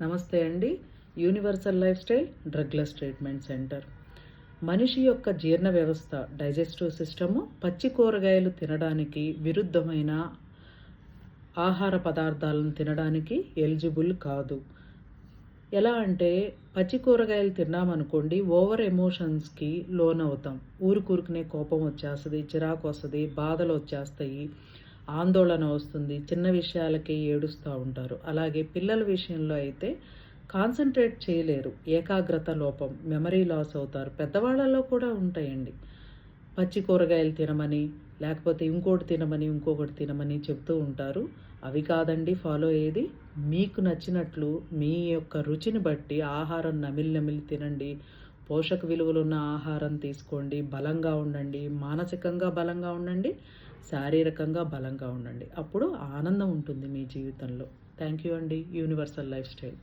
నమస్తే అండి. Universal lifestyle drugless treatment centre. మనిషి యొక్క జీర్ణ వ్యవస్థ డైజెస్టివ్ సిస్టము పచ్చి కూరగాయలు తినడానికి విరుద్ధమైన ఆహార పదార్థాలను తినడానికి ఎలిజిబుల్ కాదు. ఎలా అంటే పచ్చి కూరగాయలు తిన్నామనుకోండి ఓవర్ ఎమోషన్స్కి లోన్ అవుతాం ఊరుకూరుకునే కోపం వచ్చేస్తుంది చిరాకు వస్తుంది బాధలు వచ్చేస్తాయి. ఆందోళన వస్తుంది చిన్న విషయాలకి ఏడుస్తూ ఉంటారు. అలాగే పిల్లల విషయంలో అయితే కాన్సన్ట్రేట్ చేయలేరు. ఏకాగ్రత లోపం మెమరీ లాస్ అవుతారు. పెద్దవాళ్ళలో కూడా ఉంటాయండి. పచ్చి కూరగాయలు తినమని లేకపోతే ఇంకోటి తినమని ఇంకొకటి తినమని చెప్తూ ఉంటారు. అవి కాదండి ఫాలో అయ్యేది. మీకు నచ్చినట్లు మీ యొక్క రుచిని బట్టి ఆహారం నమిలి నమిలి తినండి. పోషక విలువలు ఉన్న ఆహారం తీసుకోండి బలంగా ఉండండి మానసికంగా బలంగా ఉండండి శారీరకంగా బలంగా ఉండండి. అప్పుడు ఆనందం ఉంటుంది మీ జీవితంలో. థ్యాంక్ యూ అండి. Universal lifestyle